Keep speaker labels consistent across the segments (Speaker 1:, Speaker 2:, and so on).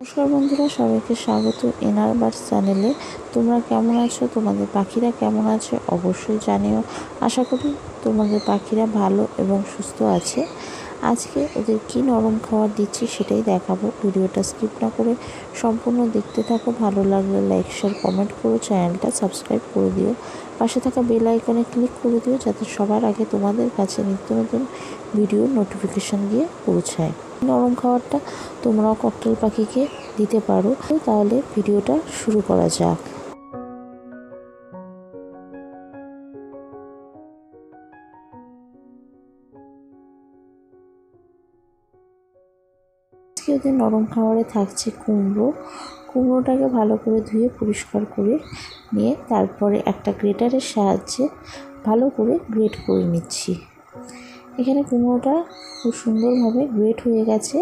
Speaker 1: নমস্কার বন্ধুরা, সবাইকে স্বাগত এনআর বার্স চ্যানেলে। তোমরা কেমন আছো? তোমাদের পাখিরা কেমন আছে? অবশ্যই জানিও। আশা করি তোমাদের পাখিরা ভালো এবং সুস্থ আছে। আজকে ওদের কি নরম খাবার দিচ্ছি সেটাই দেখাবো। ভিডিওটা স্কিপ না করে সম্পূর্ণ দেখতে থাকো। ভালো লাগলে লাইক, শেয়ার, কমেন্ট করো। চ্যানেলটা সাবস্ক্রাইব করে দিও। পাশে থাকা বেল আইকনে ক্লিক করে দিও যাতে সবার আগে তোমাদের কাছে নিত্য নতুন ভিডিও নোটিফিকেশান গিয়ে পৌঁছায়। নরম খাবারটা তোমরাও ককটেল পাখিকে দিতে পারো। তাহলে ভিডিওটা শুরু করা যাক। ওদের নরম খাবারে থাকছে কুমড়ো। কুমড়োটাকে ভালো করে ধুয়ে পরিষ্কার করে নিয়ে তারপরে একটা গ্রেটারের সাহায্যে ভালো করে গ্রেট করে নিচ্ছি। এখানে কুমড়োটা খুব সুন্দরভাবে ওয়েট হয়ে গেছে।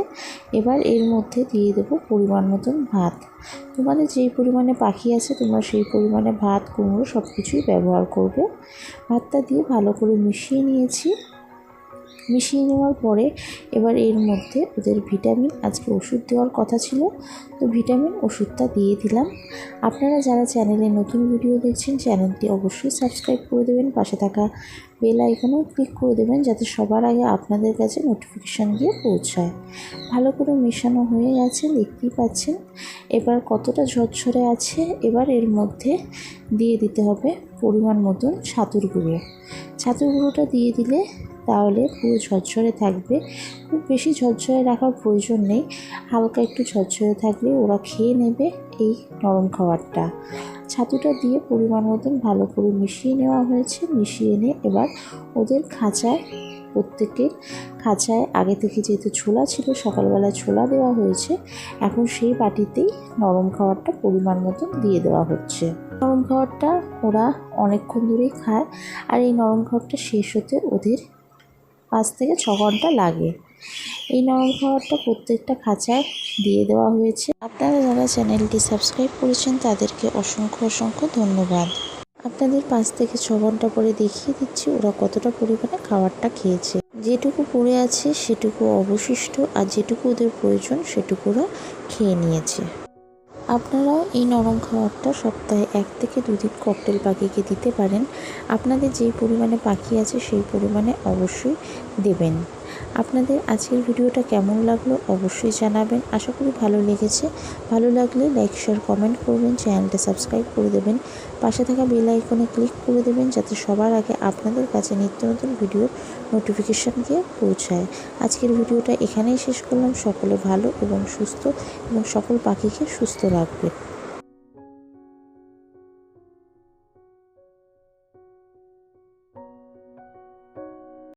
Speaker 1: এবার এর মধ্যে দিয়ে দেব পরিমাণ মতন ভাত। তোমাদের যেই পরিমাণে পাখি আছে, তোমরা সেই পরিমাণে ভাত, কুমড়ো সব কিছুই ব্যবহার করবে। ভাতটা দিয়ে ভালো করে মিশিয়ে নিয়েছি। মিশিয়ে নেওয়ার পরে এবার এর মধ্যে ওদের ভিটামিন, আজকে ওষুধ দেওয়ার কথা ছিল, তো ভিটামিন ওষুধটা দিয়ে দিলাম। আপনারা যারা চ্যানেলে নতুন ভিডিও দেখছেন, চ্যানেলটি অবশ্যই সাবস্ক্রাইব করে দেবেন, পাশে থাকা বেল আইকনেও ক্লিক করে দেবেন, যাতে সবার আগে আপনাদের কাছে নোটিফিকেশান গিয়ে পৌঁছায়। ভালো করে মেশানো হয়ে গেছে, দেখতেই পাচ্ছেন। এবার কতটা ঝরঝরে আছে, এবার এর মধ্যে দিয়ে দিতে হবে পরিমাণ মতন ছাতুর গুঁড়ো। ছাতুর গুঁড়োটা দিয়ে দিলে তাহলে পুরো ঝরঝরে থাকবে। খুব বেশি ঝরঝরে রাখার প্রয়োজন নেই। হালকা একটু ঝরঝরে থাকলে ওরা খেয়ে নেবে এই নরম খাবারটা। ছাতুটা দিয়ে পরিমাণ মতন ভালো করে মিশিয়ে নেওয়া হয়েছে। মিশিয়ে নিয়ে এবার ওদের খাঁচায়, প্রত্যেকের খাঁচায়, আগে থেকে যেহেতু ছোলা ছিল, সকালবেলায় ছোলা দেওয়া হয়েছে, এখন সেই বাটিতেই নরম খাবারটা পরিমাণ মতন দিয়ে দেওয়া হচ্ছে। নরম খাবারটা ওরা অনেকক্ষণ ধরেই খায়। আর এই নরম খাবারটা শেষ হতে ওদের পাঁচ থেকে ছ ঘণ্টা লাগে। এই নরম খাবারটা প্রত্যেকটা খাঁচায় দিয়ে দেওয়া হয়েছে। আপনারা যারা চ্যানেলটি সাবস্ক্রাইব করেছেন, তাদেরকে অসংখ্য অসংখ্য ধন্যবাদ। আপনাদের পাঁচ থেকে ছ ঘণ্টা পরে দেখিয়ে দিচ্ছি ওরা কতটা পরিমাণে খাবারটা খেয়েছে। যেটুকু পড়ে আছে সেটুকু অবশিষ্ট, আর যেটুকু ওদের প্রয়োজন সেটুকু ওরা খেয়ে নিয়েছে। আপনারাও এই নরম খাবারটা সপ্তাহে এক থেকে দুদিন ককটেল পাখিকে দিতে পারেন। আপনাদের যেই পরিমাণে পাখি আছে সেই পরিমাণে অবশ্যই দেবেন। আপনাদের আজকের ভিডিওটা কেমন লাগল অবশ্যই জানাবেন। আশা করি ভালো লেগেছে। ভালো লাগলে লাইক শেয়ার কমেন্ট করবেন চ্যানেলটা সাবস্ক্রাইব করে দেবেন। পাশে থাকা বেল আইকনে ক্লিক করে দেবেন যাতে সবার আগে আপনাদের কাছে নিত্য নতুন ভিডিওর নোটিফিকেশান গিয়ে পৌঁছায়। আজকের ভিডিওটা এখানেই শেষ করলাম। সকলে ভালো এবং সুস্থ এবং সকল পাখিকে সুস্থ রাখবে